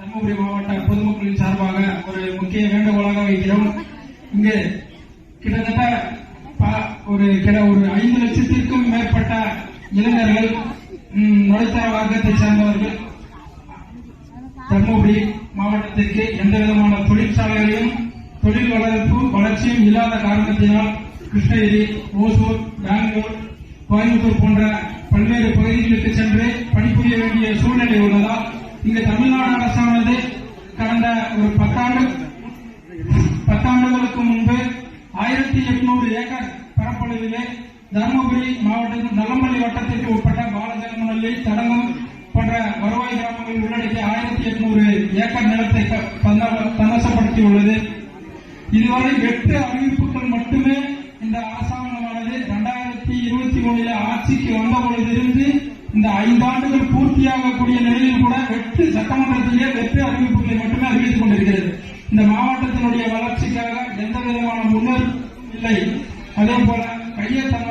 தருமபுரி மாவட்ட பொதுமக்களின் சார்பாக ஒரு முக்கிய வேண்டுகோளாக வைக்கிறோம். இங்கு கிட்டத்தட்ட ஒரு கிட ஒரு ஐந்து லட்சத்திற்கும் மேற்பட்ட இளைஞர்கள் நடுத்தர வர்க்கத்தை சேர்ந்தவர்கள் தருமபுரி மாவட்டத்திற்கு எந்த விதமான தொழிற்சாலைகளையும் தொழில் வளர்ப்பு வளர்ச்சியும் இல்லாத காரணத்தினால் கிருஷ்ணகிரி ஓசூர் பெங்களூர் கோயம்புத்தூர் போன்ற பல்வேறு பகுதிகளுக்கு சென்று பணிபுரிய வேண்டிய சூழ்நிலை உள்ளதால் இந்த தமிழ்நாடு அரசானது கடந்த ஒரு பத்தாண்டு பத்தாண்டுகளுக்கு முன்பு ஆயிரத்தி எட்நூறு ஏக்கர் பரப்பளவிலே தருமபுரி மாவட்டம் நல்லம்பள்ளி வட்டத்திற்கு உட்பட்ட பாலஜெகமநல்லி தடங்கம் போன்ற வருவாய் கிராமங்கள் உள்ளடக்கிய ஆயிரத்தி எட்நூறு ஏக்கர் நிலத்தை க- தன்னசப்படுத்தியுள்ளது இதுவரை எட்டு அறிவிப்புகள் மட்டுமே இந்த அரசாங்கமானது இரண்டாயிரத்தி இருபத்தி மூணில ஆட்சிக்கு வந்த பொழுதிலிருந்து இந்த ஐந்தாண்டுகள் பூர்த்தியாகக்கூடிய நிலையில் கூட எட்டு சட்டமன்றத்திலே எட்டு அறிவிப்புகளை மட்டுமே அறிவித்துக் கொண்டிருக்கிறது. இந்த மாவட்டத்தினுடைய வளர்ச்சிக்காக எந்த விதமான முன்னர் இல்லை. அதே போல கையத்தன்மம்